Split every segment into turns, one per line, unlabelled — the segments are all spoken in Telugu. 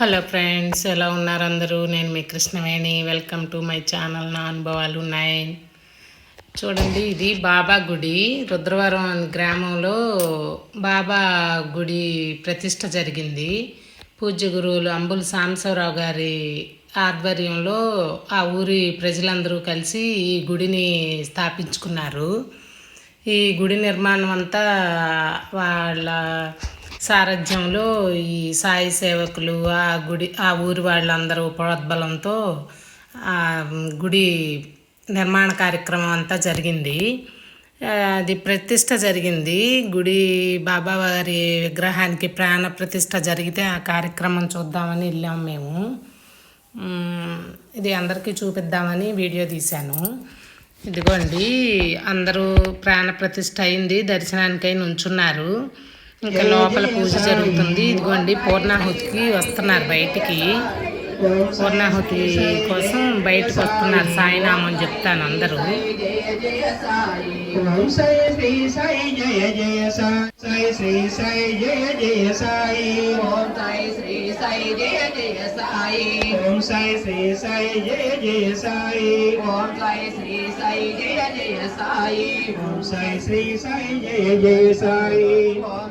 హలో ఫ్రెండ్స్ ఎలా ఉన్నారు అందరూ? నేను మీ Krishnaveni. Welcome to my channel నా అనుభవాలు ఉన్నాయి చూడండి ఇది బాబా గుడి. రుద్రవరం గ్రామంలో బాబా గుడి ప్రతిష్ట జరిగింది. పూజ్య గురువులు అంబుల్ సాంబశివరావు గారి ఆధ్వర్యంలో ఆ ఊరి ప్రజలందరూ కలిసి ఈ గుడిని స్థాపించుకున్నారు. ఈ గుడి నిర్మాణం అంతా వాళ్ళ సారథ్యంలో ఈ సాయి సేవకులు ఆ గుడి ఆ ఊరి వాళ్ళందరూ ప్రోద్బలంతో ఆ గుడి నిర్మాణ కార్యక్రమం అంతా జరిగింది. అది ప్రతిష్ట జరిగింది. గుడి బాబావారి విగ్రహానికి ప్రాణ ప్రతిష్ట జరిగితే ఆ కార్యక్రమం చూద్దామని వెళ్ళాము మేము. ఇది అందరికీ చూపిద్దామని వీడియో తీశాను. ఇదిగోండి అందరూ ప్రాణ ప్రతిష్ట అయింది దర్శనానికై నుంచున్నారు. ఇంకా లోపల పూజ జరుగుతుంది. ఇదిగోండి పూర్ణాహుతికి వస్తున్నారు బయటికి. పూర్ణాహుతి కోసం బయటకు వస్తున్నారు. సాయినామం చెప్తాను అందరూ.
ఓం సాయి శ్రీ సాయి జయ జయ సాయి.
సాయి శ్రీ సాయి జయ జయ సాయి.
ఓం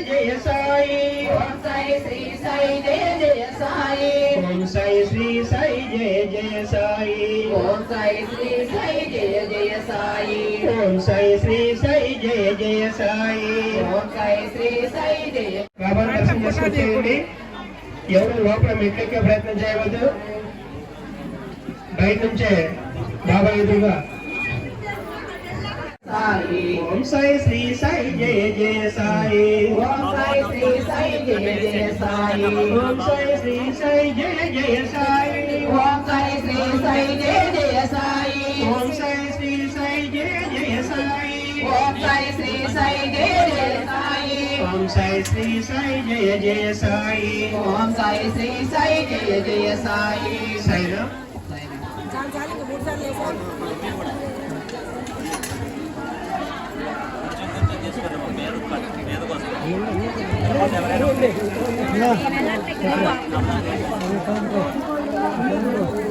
जय जय साई ओम साई श्री साई
जय जय साई ओम साई श्री साई
जय जय साई ओम साई
श्री साई जय ఎవరు లోపల మెట్లెక్కే ప్రయత్నం చేయవద్దు. బయట నుంచే బాబా ఎదురుగా. ఓం సాయి శ్రీ సాయి జయ జయ సాయి.
ఓం సాయి శ్రీ సాయి జయ జయ సాయి.
ఓం సాయి శ్రీ సాయి జయ జయ Sai.
sai jai jai sai om
sai sri sai jai jai sai om sai sri sai jai jai
sai om
sai
sri
sai jai jai sai om sai sri sai jai
jai
sai sai ram जान जाने के बोर्ड डाल ले Yeah.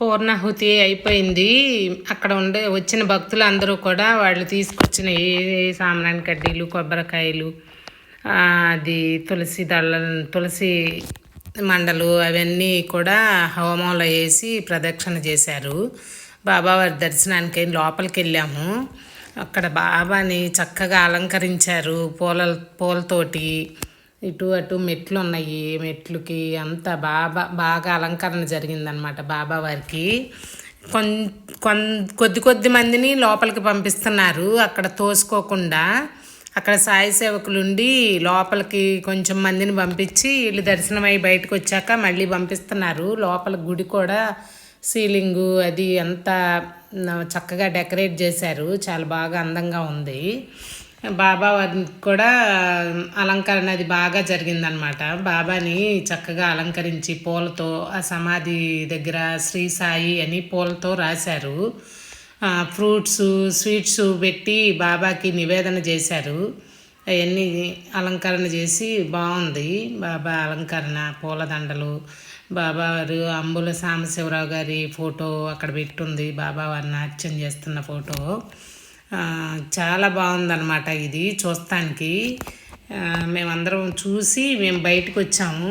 పూర్ణాహుతి అయిపోయింది. అక్కడ ఉండే వచ్చిన భక్తులు అందరూ కూడా వాళ్ళు తీసుకొచ్చిన ఏ సాంబ్రాణి కడ్డీలు కొబ్బరికాయలు అది తులసి దళ్ళ తులసి మండలు అవన్నీ కూడా హోమంలో వేసి ప్రదక్షిణ చేశారు. బాబావారి దర్శనానికి లోపలికి వెళ్ళాము. అక్కడ బాబాని చక్కగా అలంకరించారు పూల పూలతోటి. ఇటు అటు మెట్లు ఉన్నాయి మెట్లుకి అంతా బాగా బాగా అలంకరణ జరిగిందనమాట బాబా వారికి. కొన్ కొం కొద్ది కొద్ది మందిని లోపలికి పంపిస్తున్నారు. అక్కడ తోసుకోకుండా అక్కడ సాయి సేవకులుండి లోపలికి కొంచెం మందిని పంపించి వీళ్ళు దర్శనం అయి బయటకు వచ్చాక మళ్ళీ పంపిస్తున్నారు. లోపల గుడి కూడా సీలింగు అది అంతా చక్కగా డెకరేట్ చేశారు. చాలా బాగా అందంగా ఉంది. బాబా వారికి కూడా అలంకరణ అది బాగా జరిగిందనమాట బాబాని చక్కగా అలంకరించి పూలతో ఆ సమాధి దగ్గర శ్రీ సాయి అని పూలతో రాశారు. ఫ్రూట్స్ స్వీట్స్ పెట్టి బాబాకి నివేదన చేశారు. అవన్నీ అలంకరణ చేసి బాగుంది. బాబా అలంకరణ పూలదండలు బాబావారు అంబుల సాంబశివరావు గారి ఫోటో అక్కడ పెట్టుంది. బాబా వారిని నాట్యం చేస్తున్న ఫోటో. చాలా బాగుందన్నమాట ఇది చూస్తానికి. మేమందరం చూసి మేము బయటకు వచ్చాము.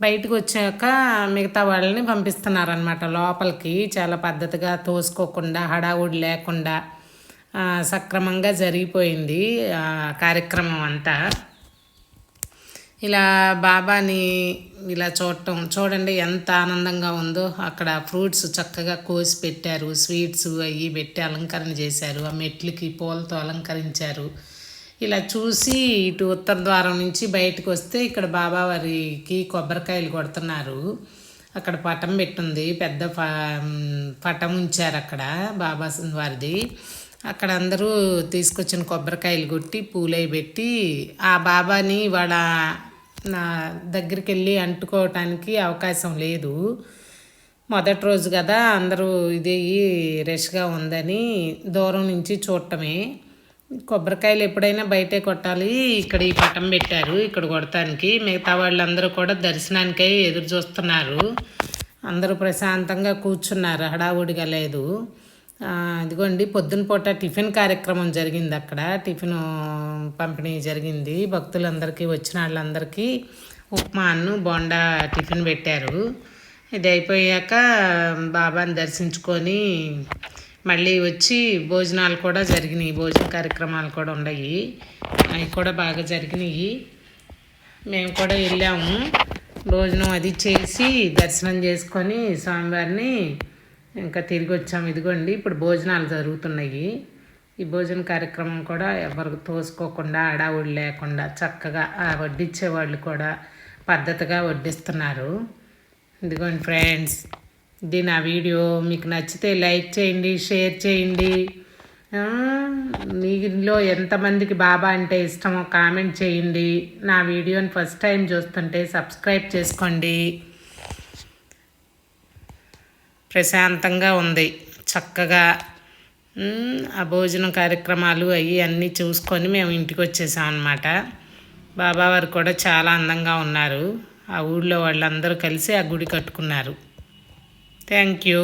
బయటకు వచ్చాక మిగతా వాళ్ళని పంపిస్తున్నారనమాట లోపలికి. చాలా పద్ధతిగా తోసుకోకుండా హడావుడి లేకుండా సక్రమంగా జరిగిపోయింది కార్యక్రమం అంతా. ఇలా బాబాని ఇలా చూడటం చూడండి ఎంత ఆనందంగా ఉందో. అక్కడ ఫ్రూట్స్ చక్కగా కోసి పెట్టారు స్వీట్స్ అవి పెట్టి అలంకరణ చేశారు ఆ మెట్లకి పూలతో అలంకరించారు. ఇలా చూసి ఇటు ఉత్తర ద్వారం నుంచి బయటకు వస్తే ఇక్కడ బాబా వారికి కొబ్బరికాయలు కొడుతున్నారు. అక్కడ పటం పెట్టుంది పెద్ద ప పటం ఉంచారు అక్కడ బాబా వారిది. అక్కడ అందరూ తీసుకొచ్చిన కొబ్బరికాయలు కొట్టి పూలై పెట్టి ఆ బాబాని వాళ్ళ నా దగ్గరికి వెళ్ళి అంటుకోవటానికి అవకాశం లేదు. మొదటి రోజు కదా అందరూ ఇది రష్గా ఉందని దూరం నుంచి చూడటమే. కొబ్బరికాయలు ఎప్పుడైనా బయటే కొట్టాలి. ఇక్కడ ఈ పటం పెట్టారు ఇక్కడ కొడటానికి మిగతా వాళ్ళందరూ కూడా దర్శనానికై ఎదురు చూస్తున్నారు. అందరూ ప్రశాంతంగా కూర్చున్నారు. హడావుడిగా లేదు. అదిగోండి ఇదిగోండి పొద్దున పూట టిఫిన్ కార్యక్రమం జరిగింది అక్కడ. టిఫిన్ పంపిణీ జరిగింది. భక్తులందరికీ వచ్చిన వాళ్ళందరికీ ఉప్మా అన్ను బోండా టిఫిన్ పెట్టారు. ఇది అయిపోయాక బాబాని దర్శించుకొని మళ్ళీ వచ్చి భోజనాలు కూడా జరిగినాయి. భోజన కార్యక్రమాలు కూడా ఉన్నాయి. అవి కూడా బాగా జరిగినాయి. మేము కూడా వెళ్ళాము. భోజనం అది చేసి దర్శనం చేసుకొని స్వామివారిని ఇంకా తిరిగి వచ్చాము ఇదిగోండి ఇప్పుడు భోజనాలు జరుగుతున్నాయి. ఈ భోజన కార్యక్రమం కూడా ఎవరికి తోసుకోకుండా అడావుడి లేకుండా చక్కగా ఆ వడ్డించే వాళ్ళు కూడా పద్ధతిగా వడ్డిస్తున్నారు. ఇదిగోండి ఫ్రెండ్స్ ఇది నా వీడియో. మీకు నచ్చితే లైక్ చేయండి షేర్ చేయండి. మీలో ఎంతమందికి బాబా అంటే ఇష్టమో కామెంట్ చేయండి. నా వీడియోని ఫస్ట్ టైం చూస్తుంటే సబ్స్క్రైబ్ చేసుకోండి. ప్రశాంతంగా ఉంది. చక్కగా ఆ భోజనం కార్యక్రమాలు అవి అన్నీ చూసుకొని మేము ఇంటికి వచ్చేసాం అనమాట బాబావారు కూడా చాలా అందంగా ఉన్నారు. ఆ ఊళ్ళో వాళ్ళందరూ కలిసి ఆ గుడి కట్టుకున్నారు. Thank you